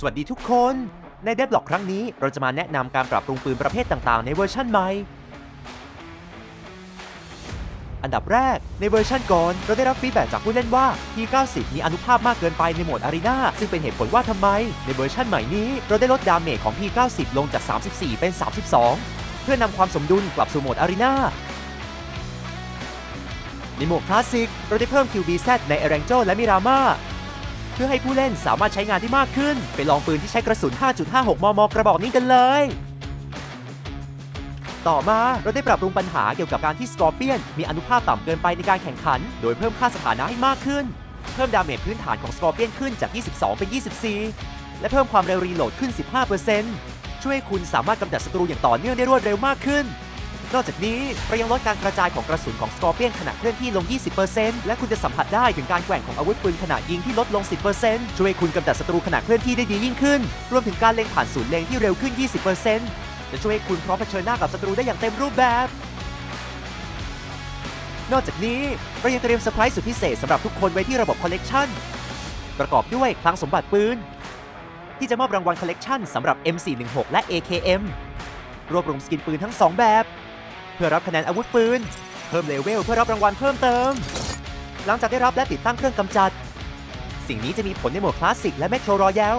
สวัสดีทุกคน ในเดบล็อกครั้งนี้เราจะมาแนะนำการปรับปรุงปืนประเภทต่างๆ ในเวอร์ชันใหม่ อันดับแรกในเวอร์ชันก่อน เราได้รับฟีดแบ็จากผู้เล่นว่า P90 มีอนุภาพมากเกินไปในโหมดอารีนาซึ่งเป็นเหตุผลว่าทำไม ในเวอร์ชันใหม่นี้ เราได้ลดดาเมจของ P90 ลงจาก 34 เป็น 32 เพื่อนำความสมดุลกลับสู่โหมดอารีนาในโหมดคลาสสิกเราได้เพิ่ม QBZ ในเอร n งโจและมิรามา พื่อให้ผู้เล่นสามารถใช้งานได้มากขึ้น ไปลองปืนที่ใช้กระสุน 5.56 มม กระบอกนี้กันเลย ต่อมาเราได้ปรับปรุงปัญหาเกี่ยวกับการที่สกอร์เปียน มีอนุภาพต่ำเกินไปในการแข่งขัน โดยเพิ่มค่าสถานะให้มากขึ้น เพิ่มดาเมจพื้นฐานของสกอร์เปียนขึ้นจาก 22 เป็น 24 และเพิ่มความเร็วรีโหลดขึ้น 15%ช่วยให้คุณสามารถกำจัดศัตรูอย่างต่อเนื่องได้รวดเร็วมากขึ้น นอกจากนี้เรายังลดการกระจายของกระสุนของสกอร์เปียนขณะเคลื่อนที่ลง 20%และคุณจะสัมผัสได้ถึงการแกว่งของอาวุธปืนขณะยิงที่ลดลง 10%ช่วยคุณกำจัดศัตรูขณะเคลื่อนที่ได้ดียิ่งขึ้น รวมถึงการเล็งผ่านศูนย์เล็งที่เร็วขึ้น 20%จะช่วยให้คุณพร้อมเผชิญหน้ากับศัตรูได้อย่างเต็มรูปแบบนอกจากนี้เรายังเตรียมเซอร์ไพรส์สุดพิเศษสำหรับทุกคนไว้ที่ระบบคอลเลกชันประกอบด้วยคลังสมบัติปืน ที่จะมอบรางวัลคอลเลกชันสำหรับ M416 และ AKM รวบรวมสกินปืนทั้ง 2 แบบ เพื่อรับคะแนนอาวุธปืน เพิ่มเลเวลเพื่อรับรางวัลเพิ่มเติม หลังจากได้รับและติดตั้งเครื่องกำจัด สิ่งนี้จะมีผลในโหมดคลาสสิกและแมโครรอยัล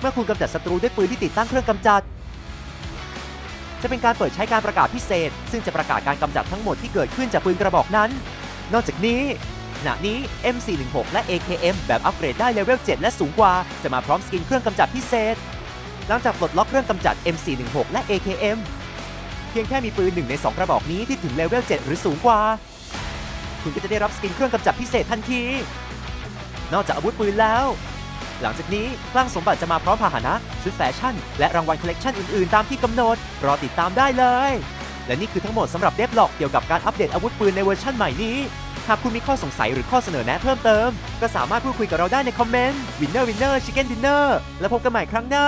เมื่อคุณกำจัดศัตรูด้วยปืนที่ติดตั้งเครื่องกำจัด จะเป็นการเปิดใช้การประกาศพิเศษ ซึ่งจะประกาศการกำจัดทั้งหมดที่เกิดขึ้นจากปืนกระบอกนั้น นอกจากนี้ขณะนี้ M416 และ AKM แบบอัปเกรดได้เลเวล 7 และสูงกว่า จะมาพร้อมสกินเครื่องกำจัดพิเศษ หลังจากปลดล็อกเครื่องกำจัด M416 และ AKM เพียงแค่มีปืนหนึ่งใน 2 กระบอกนี้ที่ถึงเลเวล 7 หรือสูงกว่า คุณก็จะได้รับสกินเครื่องกำจัดพิเศษทันที นอกจากอาวุธปืนแล้ว หลังจากนี้คลังสมบัติจะมาพร้อมพาหนะ ชุดแฟชั่น และรางวัลคอลเลกชันอื่นๆ ตามที่กำหนด รอติดตามได้เลย และนี่คือทั้งหมดสำหรับเดฟล็อกเกี่ยวกับการอัปเดตอาวุธปืนในเวอร์ชันใหม่นี้หากคุณมีข้อสงสัยหรือข้อเสนอแนะเพิ่มเติม ก็สามารถพูดคุยกับเราได้ในคอมเมนต์วินเนอร์วินเนอร์ชิคเก้นดินเนอร์แล้วพบกันใหม่ครั้งหน้า